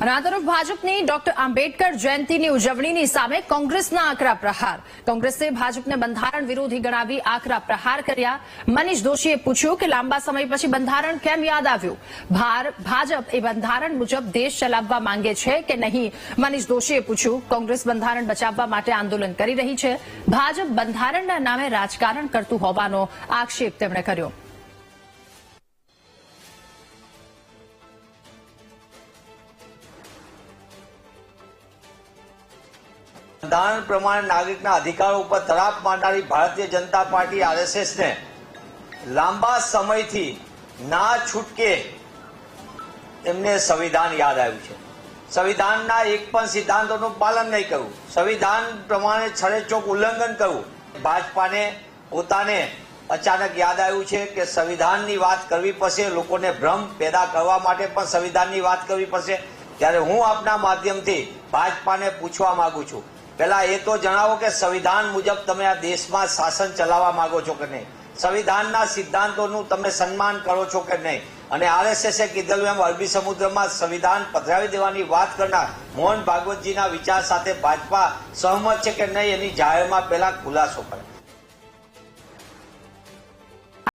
અને આ તરફ ભાજપની ડોક્ટર આંબેડકર જયંતિની ઉજવણીની સામે કોંગ્રેસના આકરા પ્રહાર. કોંગ્રેસે ભાજપને બંધારણ વિરોધી ગણાવી આકરા પ્રહાર કર્યા. મનીષ દોશીએ પૂછ્યું કે લાંબા સમય પછી બંધારણ કેમ યાદ આવ્યું? ભાજપ એ બંધારણ મુજબ દેશ ચલાવવા માંગે છે કે નહીં? મનીષ દોશીએ પૂછ્યું, કોંગ્રેસ બંધારણ બચાવવા માટે આંદોલન કરી રહી છે. ભાજપ બંધારણના નામે રાજકારણ કરતું હોવાનો આક્ષેપ તેમણે કર્યો. બંધારણ પ્રમાણે નાગરિકના અધિકારો ઉપર તરાપ મારનારી ભારતીય જનતા પાર્ટી આરએસએસને લાંબા સમયથી ના છૂટકે એમને સંવિધાન યાદ આવ્યું છે. સંવિધાનના એક પણ સિદ્ધાંતોનું પાલન નહીં કરવું. સંવિધાન પ્રમાણે છડેચોક ઉલ્લંઘન કરવું. ભાજપાને પોતાને અચાનક યાદ આવ્યું છે કે સંવિધાનની વાત કરવી પડશે, લોકોને ભ્રમ પેદા કરવા માટે પણ સંવિધાનની વાત કરવી પડશે. ત્યારે હું આપના માધ્યમથી ભાજપાને પૂછવા માંગુ છું. પહેલા એ તો જણાવો કે સંવિધાન મુજબ તમે આ દેશમાં શાસન ચલાવવા માંગો છો કે નહીં? સંવિધાનના સિદ્ધાંતોનું તમે સન્માન કરો છો કે નહીં? અને આરએસએસે કીધેલું એમ, અરબી સમુદ્રમાં સંવિધાન પધરાવી દેવાની વાત કરનાર મોહન ભાગવતજીના વિચાર સાથે ભાજપા સહમત છે કે નહીં એની જાહેરમાં પહેલા ખુલાસો કરે.